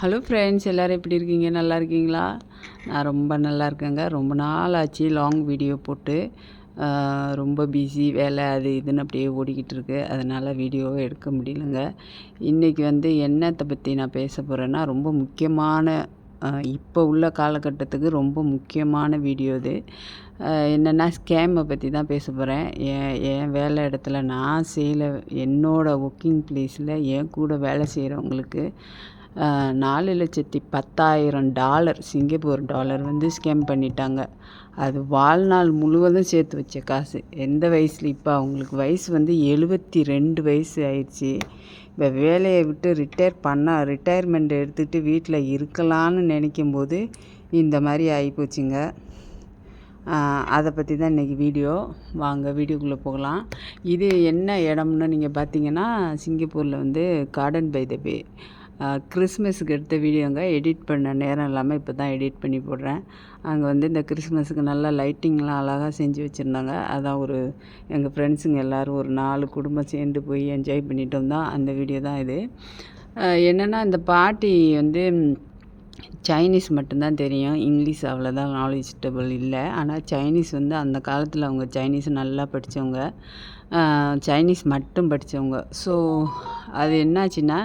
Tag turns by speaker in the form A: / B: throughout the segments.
A: hello friends எல்லோரும் எப்படி இருக்கீங்க நல்லா இருக்கீங்களா நான் ரொம்ப நல்லா இருக்கேங்க ரொம்ப நாள் ஆச்சு லாங் வீடியோ போட்டு ரொம்ப பிஸி வேலை அது இதுன்னு அப்படியே ஓடிக்கிட்டு இருக்கு அதனால் வீடியோவை எடுக்க முடியலங்க இன்றைக்கி வந்து என்னத்தை பற்றி நான் பேச போகிறேன்னா ரொம்ப முக்கியமான இப்போ உள்ள காலகட்டத்துக்கு ரொம்ப முக்கியமான வீடியோ இது என்னென்னா ஸ்கேமை பற்றி தான் பேச போகிறேன் என் என் வேலை இடத்துல நான் செய்யலை என்னோடய ஒர்க்கிங் பிளேஸில் என் கூட வேலை செய்கிறவங்களுக்கு நாலு லட்சத்தி பத்தாயிரம் டாலர் சிங்கப்பூர் டாலர் வந்து ஸ்கேம் பண்ணிட்டாங்க அது வாழ்நாள் முழுவதும் சேர்த்து வச்ச காசு எந்த வயசில் இப்போ அவங்களுக்கு வயசு வந்து எழுபத்தி ரெண்டு வயசு ஆயிடுச்சு இப்போ வேலையை விட்டு ரிட்டையர் பண்ணால் ரிட்டையர்மெண்ட் எடுத்துகிட்டு வீட்டில் இருக்கலான்னு நினைக்கும் போது இந்த மாதிரி ஆகிப்போச்சுங்க அதை பற்றி தான் இன்றைக்கி வீடியோ வாங்க வீடியோக்குள்ளே போகலாம் இது என்ன இடம்னு நீங்கள் பார்த்தீங்கன்னா சிங்கப்பூரில் வந்து கார்டன் பை த கிறிஸ்மஸுக்கு எடுத்த வீடியோங்க எடிட் பண்ண நேரம் இல்லாமல் இப்போ தான் எடிட் பண்ணி போடுறேன் அங்கே வந்து இந்த கிறிஸ்மஸுக்கு நல்லா லைட்டிங்லாம் அழகாக செஞ்சு வச்சுருந்தாங்க அதான் ஒரு எங்கள் ஃப்ரெண்ட்ஸுங்க எல்லோரும் ஒரு நாலு குடும்பம் சேர்ந்து போய் என்ஜாய் பண்ணிட்டு வந்தோம் அந்த வீடியோ தான் இது என்னென்னா இந்த பாட்டி வந்து சைனீஸ் மட்டும்தான் தெரியும் இங்கிலீஷ் அவ்வளோதான் நாலேஜபிள் இல்லை ஆனால் சைனீஸ் வந்து அந்த காலத்தில் அவங்க சைனீஸ் நல்லா படித்தவங்க சைனீஸ் மட்டும் படித்தவங்க ஸோ அது என்னாச்சுன்னா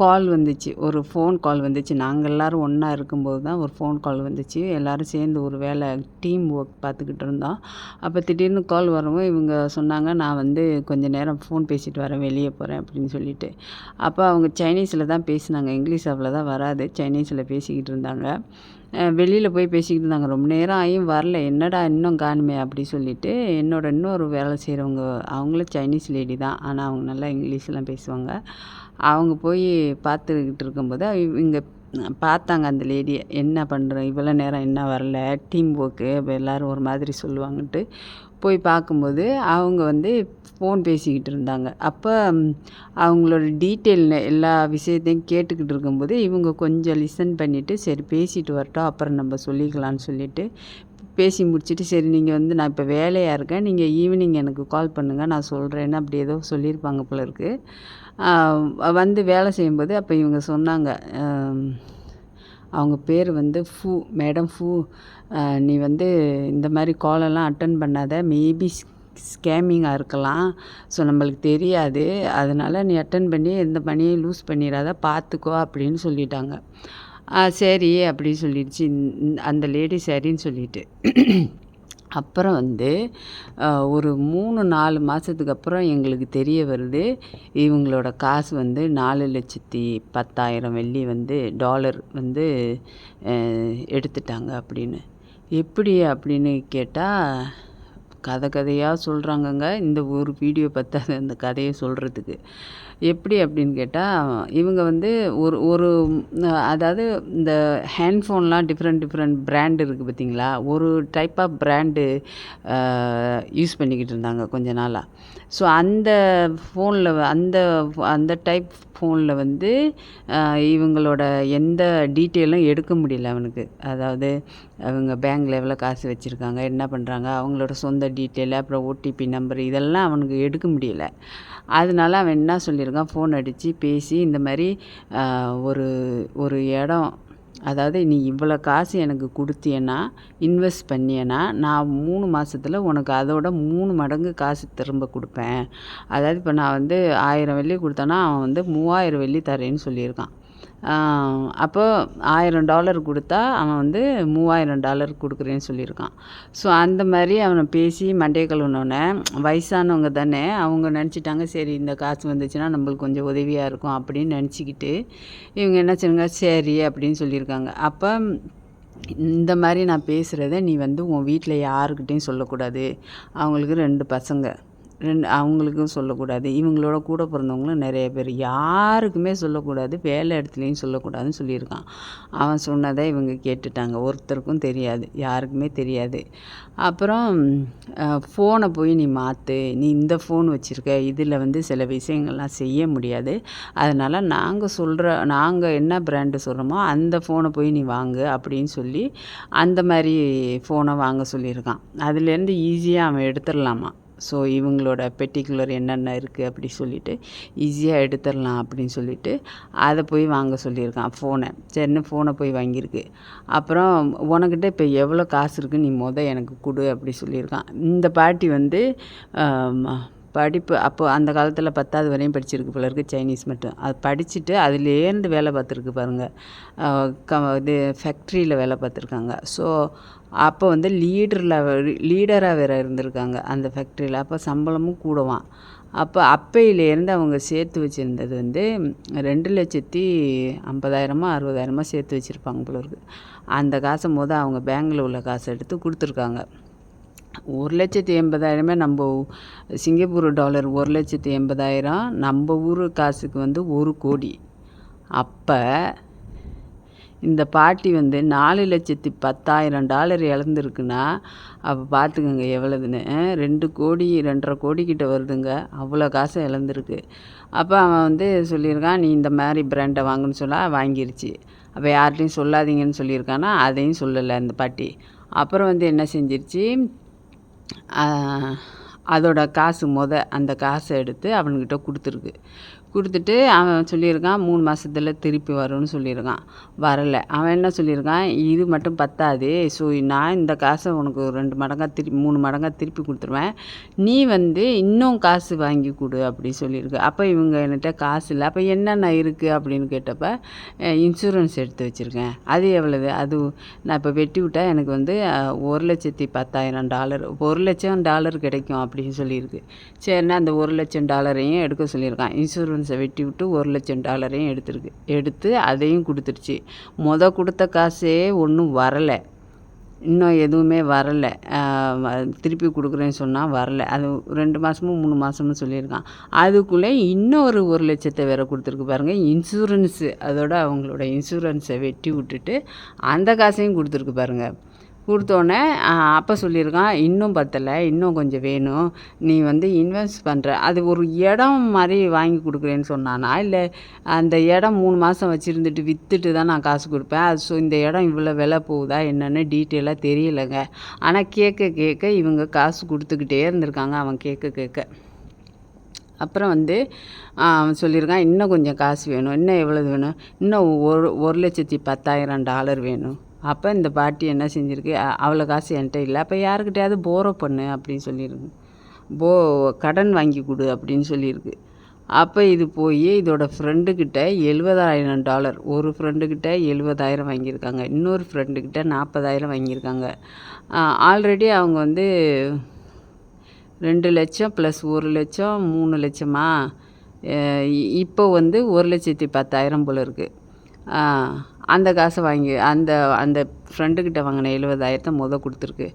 A: கால் வந்துச்சு ஒரு ஃபோன் கால் வந்துச்சு நாங்கள் எல்லோரும் ஒன்றா இருக்கும்போது தான் ஒரு ஃபோன் கால் வந்துச்சு எல்லோரும் சேர்ந்து ஒரு வேலை டீம் ஒர்க் பார்த்துக்கிட்டு இருந்தோம் அப்போ திடீர்னு கால் வரவும் இவங்க சொன்னாங்க நான் வந்து கொஞ்சம் நேரம் ஃபோன் பேசிட்டு வரேன் வெளியே போகிறேன் அப்படின்னு சொல்லிட்டு அப்போ அவங்க சைனீஸில் தான் பேசினாங்க இங்கிலீஷ் அவ்வளோ தான் வராது சைனீஸில் பேசிக்கிட்டு இருந்தாங்க வெளியில் போய் பேசிக்கிட்டு இருந்தாங்க ரொம்ப நேரம் ஆகியும் வரல என்னடா இன்னும் காணுமே அப்படி சொல்லிட்டு என்னோட இன்னொரு வேலை செய்கிறவங்க அவங்களும் சைனீஸ் லேடி தான் ஆனால் அவங்க நல்லா இங்கிலீஷ்லாம் பேசுவாங்க அவங்க போய் பார்த்துக்கிட்டு இருக்கும்போது இவங்க பார்த்தாங்க அந்த லேடியை என்ன பண்ணுறோம் இவ்வளோ நேரம் என்ன வரல டீம் ஒர்க்கு இப்போ எல்லோரும் ஒரு மாதிரி சொல்லுவாங்கன்ட்டு போய் பார்க்கும்போது அவங்க வந்து ஃபோன் பேசிக்கிட்டு இருந்தாங்க அப்போ அவங்களோட டீட்டெயில் எல்லா விஷயத்தையும் கேட்டுக்கிட்டு இருக்கும்போது இவங்க கொஞ்சம் லிசன் பண்ணிவிட்டு சரி பேசிட்டு வரட்டும் அப்புறம் நம்ம சொல்லிக்கலான்னு சொல்லிட்டு பேசி முடிச்சுட்டு சரி நீங்கள் வந்து நான் இப்போ வேலையாக இருக்கேன் நீங்கள் ஈவினிங் எனக்கு கால் பண்ணுங்கள் நான் சொல்கிறேன்னு அப்படி ஏதோ சொல்லியிருப்பாங்க போல இருக்குது வந்து வேலை செய்யும்போது அப்போ இவங்க சொன்னாங்க அவங்க பேர் வந்து ஃபூ மேடம் ஃபூ நீ வந்து இந்த மாதிரி காலெல்லாம் அட்டன் பண்ணாத மேபி ஸ்கேமிங்காக இருக்கலாம் ஸோ நம்மளுக்கு தெரியாது அதனால் நீ அட்டன் பண்ணி எந்த பணியும் லூஸ் பண்ணிடாத பார்த்துக்கோ அப்படின்னு சொல்லிட்டாங்க சரி அப்படின்னு சொல்லிடுச்சு அந்த லேடி சரின்னு சொல்லிட்டு அப்புறம் வந்து ஒரு மூணு நாலு மாதத்துக்கு அப்புறம் எங்களுக்கு தெரிய வருது இவங்களோட காசு வந்து நாலு லட்சத்தி பத்தாயிரம் வெள்ளி வந்து டாலர் வந்து எடுத்துட்டாங்க அப்படின்னு எப்படி அப்படின்னு கேட்டால் கதை கதையாக சொல்கிறாங்கங்க இந்த ஒரு வீடியோ பற்றாது அந்த கதையை சொல்கிறதுக்கு எப்படி அப்படின்னு கேட்டால் இவங்க வந்து ஒரு ஒரு அதாவது இந்த ஹேண்ட்ஃபோன்லாம் டிஃப்ரெண்ட் டிஃப்ரெண்ட் பிராண்டு இருக்குது பார்த்திங்களா ஒரு டைப் ஆஃப் பிராண்டு யூஸ் பண்ணிக்கிட்டு இருந்தாங்க கொஞ்ச நாளாக ஸோ அந்த ஃபோனில் அந்த அந்த டைப் ஃபோனில் வந்து இவங்களோட எந்த டீட்டெயிலும் எடுக்க முடியல அவனுக்கு அதாவது அவங்க பேங்க்கில் எவ்வளோ காசு வச்சுருக்காங்க என்ன பண்ணுறாங்க அவங்களோட சொந்த டீட்டெயில் அப்புறம் ஓடிபி நம்பர் இதெல்லாம் அவனுக்கு எடுக்க முடியல அதனால அவன் என்ன சொல்லியிருக்கான் ஃபோன் அடித்து பேசி இந்த மாதிரி ஒரு ஒரு இடம் அதாவது நீ இவ்வளோ காசு எனக்கு கொடுத்தியன்னா இன்வெஸ்ட் பண்ணியனா நான் மூணு மாதத்துல உனக்கு அதோட மூணு மடங்கு காசு திரும்ப கொடுப்பேன் அதாவது இப்போ நான் வந்து ஆயிரம் வெள்ளி கொடுத்தேன்னா அவன் வந்து மூவாயிரம் வெள்ளி தரேன்னு சொல்லியிருக்கான் அப்போ ஆயிரம் டாலர் கொடுத்தா அவன் வந்து மூவாயிரம் டாலர் கொடுக்குறேன்னு சொல்லியிருக்கான் ஸோ அந்த மாதிரி அவனை பேசி மண்டைய கழுவுனோடனே வயசானவங்க தானே அவங்க நினச்சிட்டாங்க சரி இந்த காசு வந்துச்சுன்னா நம்மளுக்கு கொஞ்சம் உதவியாக இருக்கும் அப்படின்னு நினச்சிக்கிட்டு இவங்க என்ன சொல்லுங்க சரி அப்படின்னு சொல்லியிருக்காங்க அப்போ இந்த மாதிரி நான் பேசுகிறத நீ வந்து உன் வீட்டில் யாருக்கிட்டேயும் சொல்லக்கூடாது அவங்களுக்கு ரெண்டு பசங்க ரெண்டு அவங்களுக்கும் சொல்லக்கூடாது இவங்களோட கூட பிறந்தவங்களும் நிறைய பேர் யாருக்குமே சொல்லக்கூடாது வேலை இடத்துலையும் சொல்லக்கூடாதுன்னு சொல்லியிருக்கான் அவன் சொன்னதை இவங்க கேட்டுட்டாங்க ஒருத்தருக்கும் தெரியாது யாருக்குமே தெரியாது அப்புறம் ஃபோனை போய் நீ மாற்று நீ இந்த ஃபோன் வச்சுருக்க இதில் வந்து சில விஷயங்கள்லாம் செய்ய முடியாது அதனால் நாங்கள் சொல்கிற நாங்கள் என்ன பிராண்டு சொல்கிறோமோ அந்த ஃபோனை போய் நீ வாங்கு அப்படின்னு சொல்லி அந்த மாதிரி ஃபோனை வாங்க சொல்லியிருக்கான் அதுலேருந்து ஈஸியாக அவன் எடுத்துடலாமா ஸோ இவங்களோட பெட்டிகுலர் என்னென்ன இருக்குது அப்படி சொல்லிவிட்டு ஈஸியாக எடுத்துடலாம் அப்படின்னு சொல்லிவிட்டு அதை போய் வாங்க சொல்லியிருக்கான் ஃபோனை சரின்னு ஃபோனை போய் வாங்கியிருக்கு அப்புறம் உனக்கிட்ட இப்போ எவ்வளோ காசு இருக்குன்னு நீ மொதல் எனக்கு கொடு அப்படி சொல்லியிருக்கான் இந்த பாட்டி வந்து படிப்பு அப்போ அந்த காலத்தில் பத்தாவது வரையும் படிச்சிருக்கு போல இருக்குது சைனீஸ் மட்டும் அது படிச்சுட்டு அதுலேருந்து வேலை பார்த்துருக்கு பாருங்கள் க இது ஃபேக்ட்ரியில் வேலை பார்த்துருக்காங்க ஸோ அப்போ வந்து லீடரில் லீடராக வேறு இருந்திருக்காங்க அந்த ஃபேக்ட்ரியில் அப்போ சம்பளமும் கூடவான் அப்போ அப்பையிலேருந்து அவங்க சேர்த்து வச்சுருந்தது வந்து ரெண்டு லட்சத்தி ஐம்பதாயிரமோ அறுபதாயிரமோ சேர்த்து வச்சுருப்பாங்க போல இருக்குது அந்த காசை மொதல் அவங்க பேங்கில் உள்ள காசை எடுத்து கொடுத்துருக்காங்க ஒரு லட்சத்தி எண்பதாயிரமே நம்ம சிங்கப்பூர் டாலர் ஒரு லட்சத்தி எண்பதாயிரம் நம்ம ஊர் காசுக்கு வந்து ஒரு கோடி அப்போ இந்த பாட்டி வந்து நாலு லட்சத்தி பத்தாயிரம் டாலர் இழந்துருக்குன்னா அப்போ பார்த்துக்கோங்க எவ்வளோதுன்னு ரெண்டு கோடி ரெண்டரை கோடிக்கிட்ட வருதுங்க அவ்வளோ காசு இழந்துருக்கு அப்போ அவன் வந்து சொல்லியிருக்கான் நீ இந்த மாதிரி பிராண்டை வாங்குன்னு சொல்ல வாங்கிருச்சு அப்போ யார்கிட்டையும் சொல்லாதீங்கன்னு சொல்லியிருக்கானா அதையும் சொல்லலை அந்த பாட்டி அப்புறம் வந்து என்ன செஞ்சிருச்சு அதோடய காசு மொதல் அந்த காசை எடுத்து அவனுக்கிட்ட கொடுத்துருக்கு கொடுத்துட்டு அவன் சொல்லியிருக்கான் மூணு மாதத்துல திருப்பி வரும்னு சொல்லியிருக்கான் வரலை அவன் என்ன சொல்லியிருக்கான் இது மட்டும் பத்தாது ஸோ நான் இந்த காசை உனக்கு ரெண்டு மடங்காக திருப்பி மூணு மடங்காக திருப்பி கொடுத்துருவேன் நீ வந்து இன்னும் காசு வாங்கி கொடு அப்படின்னு சொல்லியிருக்கு அப்போ இவங்க என்கிட்ட காசு இல்லை அப்போ என்னென்ன இருக்குது அப்படின்னு கேட்டப்போ இன்சூரன்ஸ் எடுத்து வச்சுருக்கேன் அது எவ்வளவு அது நான் இப்போ வெட்டி விட்டால் எனக்கு வந்து ஒரு லட்சத்தி பத்தாயிரம் டாலர் ஒரு லட்சம் டாலர் கிடைக்கும் அப்படின்னு சொல்லியிருக்கு சரிண்ணா அந்த ஒரு லட்சம் டாலரையும் எடுக்க சொல்லியிருக்கான் இன்சூரன்ஸ் பேலன்ஸை வெட்டி விட்டு ஒரு லட்சம் டாலரையும் எடுத்துருக்கு எடுத்து அதையும் கொடுத்துருச்சு மொதல் கொடுத்த காசே ஒன்றும் வரலை இன்னும் எதுவுமே வரலை திருப்பி கொடுக்குறேன்னு சொன்னால் வரலை அது ரெண்டு மாதமும் மூணு மாதமும் சொல்லியிருக்கான் அதுக்குள்ளே இன்னொரு ஒரு லட்சத்தை வேறு கொடுத்துருக்கு பாருங்கள் இன்சூரன்ஸு அதோட அவங்களோட இன்சூரன்ஸை வெட்டி விட்டுட்டு அந்த காசையும் கொடுத்துருக்கு பாருங்கள் கொடுத்தோன்னே அப்போ சொல்லியிருக்கான் இன்னும் பத்தலை இன்னும் கொஞ்சம் வேணும் நீ வந்து இன்வெஸ்ட் பண்ணுற அது ஒரு இடம் மாதிரி வாங்கி கொடுக்குறேன்னு சொன்னானா இல்லை அந்த இடம் மூணு மாதம் வச்சுருந்துட்டு விற்றுட்டு தான் நான் காசு கொடுப்பேன் அது ஸோ இந்த இடம் இவ்வளோ விலை போகுதா என்னென்னு டீட்டெயிலாக தெரியலைங்க ஆனால் கேட்க கேட்க இவங்க காசு கொடுத்துக்கிட்டே இருந்திருக்காங்க அவன் கேட்க கேட்க அப்புறம் வந்து அவன் சொல்லியிருக்கான் இன்னும் கொஞ்சம் காசு வேணும் இன்னும் எவ்வளோ வேணும் இன்னும் ஒரு ஒரு லட்சத்தி பத்தாயிரம் டாலர் வேணும் அப்போ இந்த பாட்டி என்ன செஞ்சுருக்கு அவ்வளோ காசு என்கிட்ட இல்லை அப்போ யாருக்கிட்டையாவது போரோ பண்ணு அப்படின்னு சொல்லியிருக்கு போ கடன் வாங்கி கொடு அப்படின்னு சொல்லியிருக்கு அப்போ இது போய் இதோட ஃப்ரெண்டுக்கிட்ட எழுபதாயிரம் டாலர் ஒரு ஃப்ரெண்டுக்கிட்ட எழுபதாயிரம் வாங்கியிருக்காங்க இன்னொரு ஃப்ரெண்டுக்கிட்ட நாற்பதாயிரம் வாங்கியிருக்காங்க ஆல்ரெடி அவங்க வந்து ரெண்டு லட்சம் ப்ளஸ் ஒரு லட்சம் மூணு லட்சமாக இப்போ வந்து ஒரு லட்சத்தி பத்தாயிரம் போல் இருக்குது அந்த காசை வாங்கி அந்த அந்த ஃப்ரெண்டுக்கிட்ட வாங்கின எழுபதாயிரத்தை மொதல் கொடுத்துருக்கு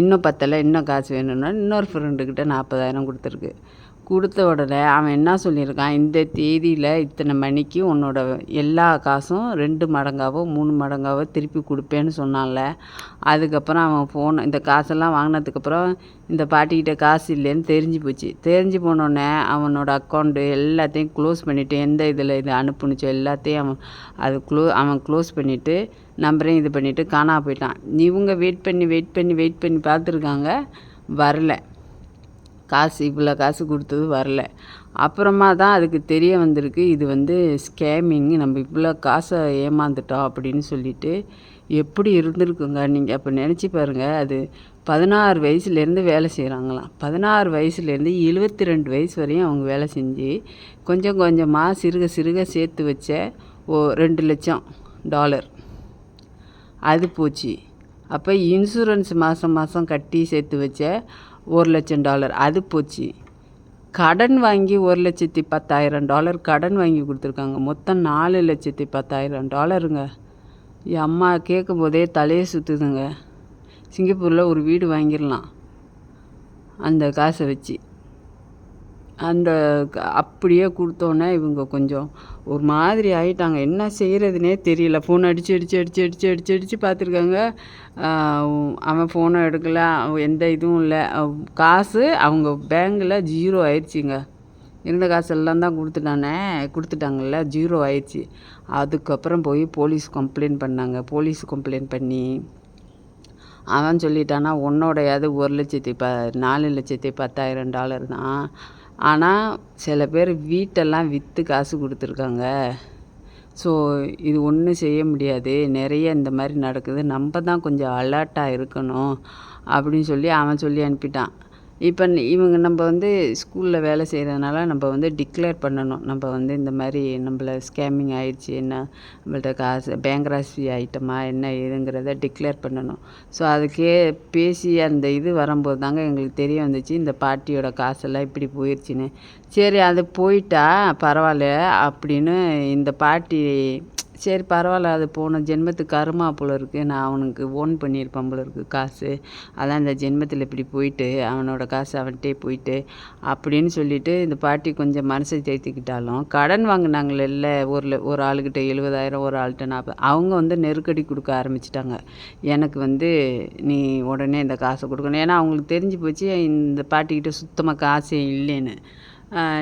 A: இன்னும் பத்தலை இன்னும் காசு வேணும்னா இன்னொரு ஃப்ரெண்டுக்கிட்ட நாற்பதாயிரம் கொடுத்துருக்கு கொடுத்த உடனே அவன் என்ன சொல்லியிருக்கான் இந்த தேதியில் இத்தனை மணிக்கு உன்னோட எல்லா காசும் ரெண்டு மடங்காவோ மூணு மடங்காவோ திருப்பி கொடுப்பேன்னு சொன்னான்ல அதுக்கப்புறம் அவன் ஃபோன் இந்த காசெல்லாம் வாங்கினதுக்கப்புறம் இந்த பாட்டிக்கிட்ட காசு இல்லைன்னு தெரிஞ்சு போச்சு தெரிஞ்சு போனோடனே அவனோட அக்கௌண்ட்டு எல்லாத்தையும் க்ளோஸ் பண்ணிவிட்டு எந்த இதில் இது அனுப்புனுச்சோ எல்லாத்தையும் அவன் அது க்ளோ அவன் க்ளோஸ் பண்ணிவிட்டு நம்பரையும் இது பண்ணிவிட்டு காணா போயிட்டான் இவங்க வெயிட் பண்ணி வெயிட் பண்ணி வெயிட் பண்ணி பார்த்துருக்காங்க வரலை காசு இவ்வளோ காசு கொடுத்தது வரல அப்புறமா தான் அதுக்கு தெரிய வந்திருக்கு இது வந்து ஸ்கேமிங் நம்ம இவ்வளோ காசை ஏமாந்துட்டோம் அப்படின்னு சொல்லிட்டு எப்படி இருந்திருக்குங்க நீங்கள் அப்போ நினச்சி பாருங்கள் அது பதினாறு வயசுலேருந்து வேலை செய்கிறாங்களாம் பதினாறு வயசுலேருந்து எழுபத்தி ரெண்டு வயசு வரையும் அவங்க வேலை செஞ்சு கொஞ்சம் கொஞ்சமாக சிறுக சிறுக சேர்த்து வச்ச ஓ ரெண்டு லட்சம் டாலர் அது போச்சு அப்போ இன்சூரன்ஸ் மாதம் மாதம் கட்டி சேர்த்து வச்ச ஒரு லட்சம் டாலர் அது போச்சு கடன் வாங்கி ஒரு லட்சத்தி பத்தாயிரம் டாலர் கடன் வாங்கி கொடுத்துருக்காங்க மொத்தம் நாலு லட்சத்தி பத்தாயிரம் டாலருங்க என் அம்மா கேட்கும் போதே தலையை சுற்றுதுங்க சிங்கப்பூரில் ஒரு வீடு வாங்கிடலாம் அந்த காசை வச்சு அந்த அப்படியே கொடுத்தோன்னே இவங்க கொஞ்சம் ஒரு மாதிரி ஆகிட்டாங்க என்ன செய்கிறதுனே தெரியல ஃபோன் அடித்து அடித்து அடித்து அடித்து அடித்து அடித்து பார்த்துருக்காங்க அவன் ஃபோனை எடுக்கலை எந்த இதுவும் இல்லை காசு அவங்க பேங்கில் ஜீரோ ஆயிடுச்சிங்க இருந்த காசெல்லாம் தான் கொடுத்துட்டானே கொடுத்துட்டாங்கல்ல ஜீரோ ஆயிடுச்சு அதுக்கப்புறம் போய் போலீஸ் கம்ப்ளைண்ட் பண்ணாங்க போலீஸ் கம்ப்ளைண்ட் பண்ணி அவன் சொல்லிட்டான்னா உன்னோடையாவது ஒரு லட்சத்தி ப நாலு லட்சத்தி பத்தாயிரம் டாலர் தான் ஆனால் சில பேர் வீட்டெல்லாம் விற்று காசு கொடுத்துருக்காங்க ஸோ இது ஒன்றும் செய்ய முடியாது நிறைய இந்த மாதிரி நடக்குது நம்ம தான் கொஞ்சம் அலர்ட்டாக இருக்கணும் அப்படின்னு சொல்லி அவன் சொல்லி அனுப்பிட்டான் இப்போ இவங்க நம்ம வந்து ஸ்கூலில் வேலை செய்கிறதுனால நம்ம வந்து டிக்ளேர் பண்ணணும் நம்ம வந்து இந்த மாதிரி நம்மள ஸ்கேமிங் ஆயிடுச்சு என்ன நம்மள்ட்ட காசு ராசி ஐட்டமா என்ன இதுங்கிறத டிக்ளேர் பண்ணணும் ஸோ அதுக்கே பேசி அந்த இது வரும்போது தாங்க எங்களுக்கு தெரிய வந்துச்சு இந்த பாட்டியோட காசெல்லாம் இப்படி போயிடுச்சின்னு சரி அது போயிட்டா பரவாயில்ல அப்படின்னு இந்த பாட்டி சரி பரவாயில்ல அது போன ஜென்மத்து கருமா போல இருக்குது நான் அவனுக்கு ஓன் பண்ணியிருப்பேன் போல இருக்குது காசு அதான் இந்த ஜென்மத்தில் இப்படி போயிட்டு அவனோட காசு அவன்கிட்டே போயிட்டு அப்படின்னு சொல்லிட்டு இந்த பாட்டி கொஞ்சம் மனசை தேர்த்திக்கிட்டாலும் கடன் வாங்கினாங்களே ஒரு ஒரு ஆளுக்கிட்ட எழுபதாயிரம் ஒரு ஆள்கிட்ட நாற்பது அவங்க வந்து நெருக்கடி கொடுக்க ஆரம்பிச்சிட்டாங்க எனக்கு வந்து நீ உடனே இந்த காசை கொடுக்கணும் ஏன்னா அவங்களுக்கு தெரிஞ்சு போச்சு இந்த பாட்டிக்கிட்ட சுத்தமாக காசே இல்லைன்னு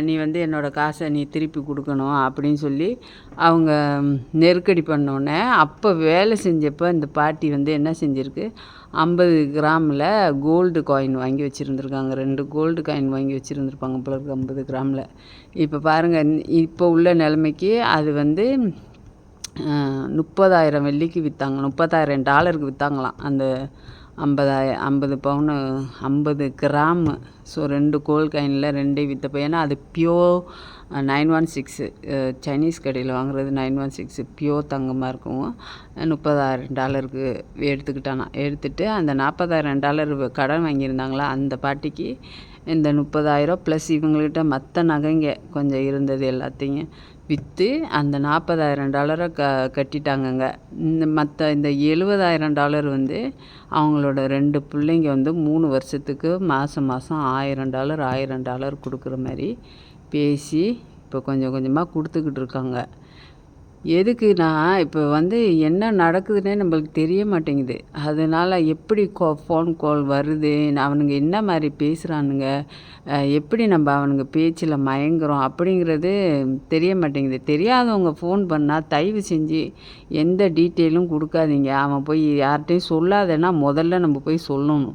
A: நீ வந்து என்னோடய காசை நீ திருப்பி கொடுக்கணும் அப்படின்னு சொல்லி அவங்க நெருக்கடி பண்ணோடனே அப்போ வேலை செஞ்சப்போ இந்த பாட்டி வந்து என்ன செஞ்சுருக்கு ஐம்பது கிராமில் கோல்டு காயின் வாங்கி வச்சுருந்துருக்காங்க ரெண்டு கோல்டு காயின் வாங்கி வச்சுருந்துருப்பாங்க போல ஐம்பது கிராமில் இப்போ பாருங்கள் இப்போ உள்ள நிலைமைக்கு அது வந்து முப்பதாயிரம் வெள்ளிக்கு விற்றாங்க முப்பதாயிரம் டாலருக்கு விற்றாங்களாம் அந்த ஐம்பதாய ஐம்பது பவுனு ஐம்பது கிராம் ஸோ ரெண்டு கோல் கைனில் ரெண்டே விற்றப்போ ஏன்னா அது pure nine one six Chinese கடையில் வாங்குறது நைன் ஒன் சிக்ஸு பியோர் தங்கமாக இருக்கும் முப்பதாயிரம் டாலருக்கு எடுத்துக்கிட்டானா எடுத்துகிட்டு அந்த நாற்பதாயிரம் டாலர் கடன் வாங்கியிருந்தாங்களா அந்த பாட்டிக்கு இந்த முப்பதாயிரம் ப்ளஸ் இவங்கள்கிட்ட மற்ற நகைங்க கொஞ்சம் இருந்தது எல்லாத்தையும் விற்று அந்த நாற்பதாயிரம் டாலரை க கட்டிட்டாங்கங்க இந்த மற்ற இந்த எழுபதாயிரம் டாலர் வந்து அவங்களோட ரெண்டு பிள்ளைங்க வந்து மூணு வருஷத்துக்கு மாதம் மாதம் ஆயிரம் டாலர் ஆயிரம் டாலர் கொடுக்குற மாதிரி பேசி இப்போ கொஞ்சம் கொஞ்சமாக கொடுத்துக்கிட்டு இருக்காங்க எதுக்குன்னா இப்போ வந்து என்ன நடக்குதுன்னே நம்மளுக்கு தெரிய மாட்டேங்குது அதனால் எப்படி கோ ஃபோன் கால் வருது அவனுங்க என்ன மாதிரி பேசுகிறானுங்க எப்படி நம்ம அவனுங்க பேச்சில் மயங்குறோம் அப்படிங்கிறது தெரிய மாட்டேங்குது தெரியாதவங்க ஃபோன் பண்ணால் தயவு செஞ்சு எந்த டீட்டெயிலும் கொடுக்காதீங்க அவன் போய் யார்கிட்டையும் சொல்லாதேன்னா முதல்ல நம்ம போய் சொல்லணும்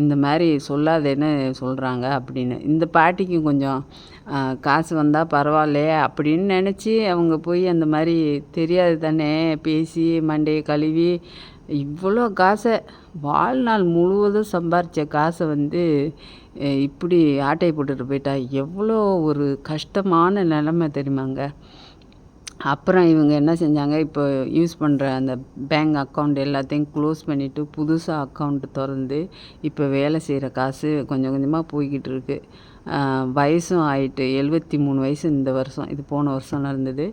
A: இந்த மாதிரி சொல்லாதேன்னு சொல்கிறாங்க அப்படின்னு இந்த பாட்டிக்கும் கொஞ்சம் காசு வந்தால் பரவாயில்லையே அப்படின்னு நினச்சி அவங்க போய் அந்த மாதிரி தெரியாது தானே பேசி மண்டையை கழுவி இவ்வளோ காசை வாழ்நாள் முழுவதும் சம்பாரித்த காசை வந்து இப்படி ஆட்டை போட்டுட்டு போயிட்டா எவ்வளோ ஒரு கஷ்டமான நிலமை தெரியுமாங்க அப்புறம் இவங்க என்ன செஞ்சாங்க இப்போ யூஸ் பண்ணுற அந்த பேங்க் அக்கௌண்ட் எல்லாத்தையும் க்ளோஸ் பண்ணிவிட்டு புதுசாக அக்கௌண்ட்டு திறந்து இப்போ வேலை செய்கிற காசு கொஞ்சம் கொஞ்சமாக போய்கிட்டு இருக்குது வயசும் ஆயிட்டு எழுபத்தி மூணு வயசு இந்த வருஷம் இது போன வருஷம் நடந்தது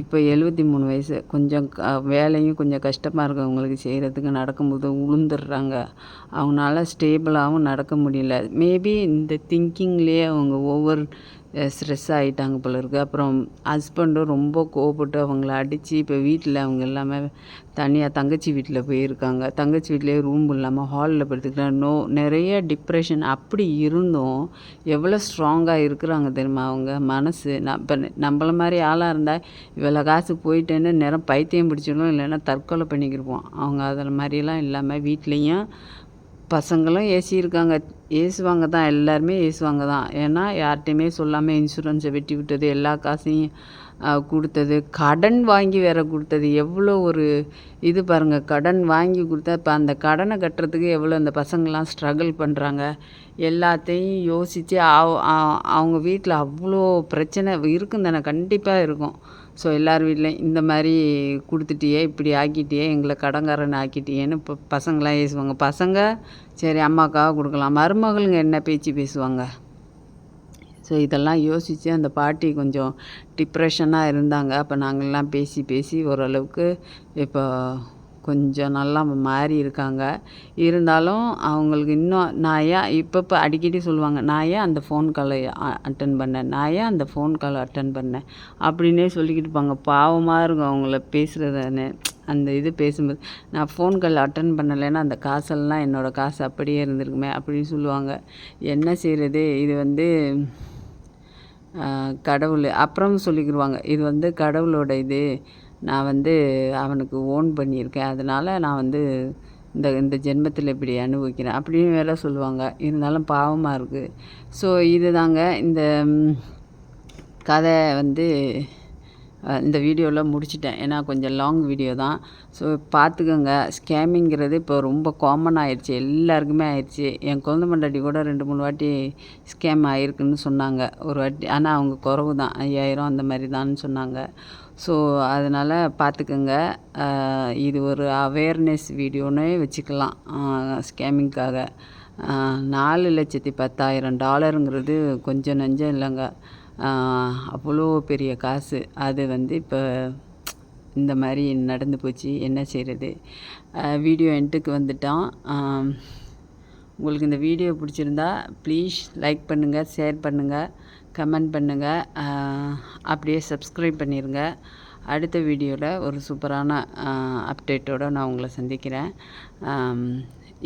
A: இப்போ எழுபத்தி மூணு வயசு கொஞ்சம் வேலையும் கொஞ்சம் கஷ்டமாக இருக்கவங்களுக்கு செய்கிறதுக்கு நடக்கும்போது உளுந்துடுறாங்க அவங்களால ஸ்டேபிளாகவும் நடக்க முடியல மேபி இந்த திங்கிங்லேயே அவங்க ஒவ்வொரு ஸ்ட்ரெஸ் ஆகிட்டாங்க போல இருக்குது அப்புறம் ஹஸ்பண்டும் ரொம்ப கோவப்பட்டு அவங்கள அடித்து இப்போ வீட்டில் அவங்க எல்லாமே தனியாக தங்கச்சி வீட்டில் போயிருக்காங்க தங்கச்சி வீட்லேயே ரூம் இல்லாமல் ஹாலில் படுத்துக்கிறாங்க நோ நிறைய டிப்ரெஷன் அப்படி இருந்தும் எவ்வளோ ஸ்ட்ராங்காக இருக்கிறாங்க தெரியுமா அவங்க மனசு நான் இப்போ மாதிரி ஆளாக இருந்தால் இவ்வளோ காசு போயிட்டேன்னு நேரம் பைத்தியம் பிடிச்சிடும் இல்லைன்னா தற்கொலை பண்ணிக்கிருப்போம் அவங்க அதில் மாதிரிலாம் இல்லாமல் வீட்லேயும் பசங்களும் ஏசியிருக்காங்க ஏசுவாங்க தான் எல்லாருமே ஏசுவாங்க தான் ஏன்னா யார்கிட்டையுமே சொல்லாமல் இன்சூரன்ஸை வெட்டி விட்டது எல்லா காசையும் கொடுத்தது கடன் வாங்கி வேற கொடுத்தது எவ்வளோ ஒரு இது பாருங்கள் கடன் வாங்கி கொடுத்தா இப்போ அந்த கடனை கட்டுறதுக்கு எவ்வளோ அந்த பசங்கள்லாம் ஸ்ட்ரகிள் பண்ணுறாங்க எல்லாத்தையும் யோசித்து அவங்க வீட்டில் அவ்வளோ பிரச்சனை இருக்கும் தானே கண்டிப்பாக இருக்கும் ஸோ எல்லார் வீட்லேயும் இந்த மாதிரி கொடுத்துட்டியே இப்படி ஆக்கிட்டியே எங்களை கடங்காரன் ஆக்கிட்டியேன்னு இப்போ பசங்களாம் ஏசுவாங்க பசங்க சரி அம்மாக்காக கொடுக்கலாம் மருமகளுங்க என்ன பேச்சு பேசுவாங்க ஸோ இதெல்லாம் யோசித்து அந்த பாட்டி கொஞ்சம் டிப்ரெஷனாக இருந்தாங்க அப்போ நாங்கள்லாம் பேசி பேசி ஓரளவுக்கு இப்போ கொஞ்சம் நல்லா மாறி இருக்காங்க இருந்தாலும் அவங்களுக்கு இன்னும் நான் ஏன் இப்பப்போ அடிக்கடி சொல்லுவாங்க நான் ஏன் அந்த ஃபோன் காலை அட்டன் பண்ணேன் நான் ஏன் அந்த ஃபோன் காலை அட்டன் பண்ணேன் அப்படின்னே சொல்லிக்கிட்டு இருப்பாங்க பாவமாக இருக்கும் அவங்கள பேசுகிறதானே அந்த இது பேசும்போது நான் ஃபோன் கால் அட்டன் பண்ணலைன்னா அந்த காசெல்லாம் என்னோடய காசு அப்படியே இருந்திருக்குமே அப்படின்னு சொல்லுவாங்க என்ன செய்கிறது இது வந்து கடவுள் அப்புறம் சொல்லிக்கிடுவாங்க இது வந்து கடவுளோட இது நான் வந்து அவனுக்கு ஓன் பண்ணியிருக்கேன் அதனால் நான் வந்து இந்த இந்த ஜென்மத்தில் இப்படி அனுபவிக்கிறேன் அப்படின்னு வேற சொல்லுவாங்க இருந்தாலும் பாவமாக இருக்குது ஸோ இது தாங்க இந்த கதை வந்து இந்த வீடியோவில் முடிச்சிட்டேன் ஏன்னா கொஞ்சம் லாங் வீடியோ தான் ஸோ பார்த்துக்கோங்க ஸ்கேமிங்கிறது இப்போ ரொம்ப காமன் ஆயிடுச்சு எல்லாருக்குமே ஆயிடுச்சு என் குழந்த மண்டாட்டி கூட ரெண்டு மூணு வாட்டி ஸ்கேம் ஆகிருக்குன்னு சொன்னாங்க ஒரு வாட்டி ஆனால் அவங்க குறவு தான் ஐயாயிரம் அந்த மாதிரி தான்னு சொன்னாங்க ஸோ அதனால் பார்த்துக்குங்க இது ஒரு அவேர்னஸ் வீடியோனே வச்சுக்கலாம் ஸ்கேமிங்க்காக நாலு லட்சத்தி பத்தாயிரம் டாலருங்கிறது கொஞ்சம் நஞ்சம் இல்லைங்க அவ்வளோ பெரிய காசு அது வந்து இப்போ இந்த மாதிரி நடந்து போச்சு என்ன செய்கிறது வீடியோ என்ட்டுக்கு வந்துட்டோம் உங்களுக்கு இந்த வீடியோ பிடிச்சிருந்தா ப்ளீஸ் லைக் பண்ணுங்கள் ஷேர் பண்ணுங்கள் கமெண்ட் பண்ணுங்கள் அப்படியே சப்ஸ்கிரைப் பண்ணிடுங்க அடுத்த வீடியோவில் ஒரு சூப்பரான அப்டேட்டோடு நான் உங்களை சந்திக்கிறேன்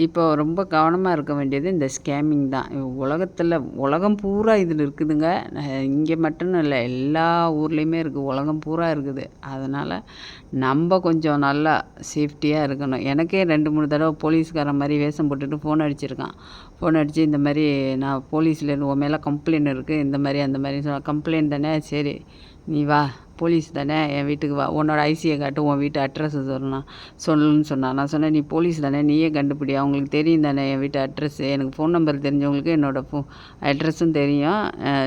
A: இப்போ ரொம்ப கவனமாக இருக்க வேண்டியது இந்த ஸ்கேமிங் தான் உலகத்தில் உலகம் பூரா இதில் இருக்குதுங்க இங்கே மட்டும் இல்லை எல்லா ஊர்லேயுமே இருக்குது உலகம் பூரா இருக்குது அதனால் நம்ம கொஞ்சம் நல்லா சேஃப்டியாக இருக்கணும் எனக்கே ரெண்டு மூணு தடவை போலீஸ்காரன் மாதிரி வேஷம் போட்டுட்டு ஃபோன் அடிச்சிருக்கான் ஃபோன் அடித்து இந்த மாதிரி நான் போலீஸில் உன் மேலே கம்ப்ளைண்ட் இருக்குது இந்த மாதிரி அந்த மாதிரி சொல்ல கம்ப்ளைண்ட் தானே சரி நீ வா போலீஸ் தானே என் வீட்டுக்கு வா உன்னோட ஐசியை காட்டு உன் வீட்டு அட்ரஸ் சொன்னான் சொல்லுன்னு சொன்னான் நான் சொன்னேன் நீ போலீஸ் தானே நீயே கண்டுபிடி அவங்களுக்கு தெரியும் தானே என் வீட்டு அட்ரஸ் எனக்கு ஃபோன் நம்பர் தெரிஞ்சவங்களுக்கு என்னோடய ஃபோ அட்ரஸும் தெரியும்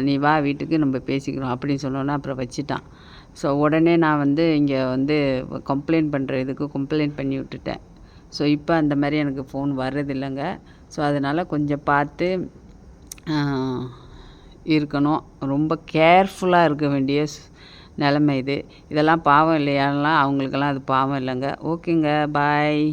A: நீ வா வீட்டுக்கு நம்ம பேசிக்கிறோம் அப்படின்னு சொன்னோன்னா அப்புறம் வச்சுட்டான் ஸோ உடனே நான் வந்து இங்கே வந்து கம்ப்ளைண்ட் பண்ணுற இதுக்கு கம்ப்ளைண்ட் பண்ணி விட்டுட்டேன் ஸோ இப்போ அந்த மாதிரி எனக்கு ஃபோன் வர்றதில்லைங்க ஸோ அதனால் கொஞ்சம் பார்த்து இருக்கணும் ரொம்ப கேர்ஃபுல்லாக இருக்க வேண்டிய நிலமை இது இதெல்லாம் பாவம் இல்லையாலாம் அவங்களுக்கெல்லாம் அது பாவம் இல்லைங்க ஓகேங்க பாய்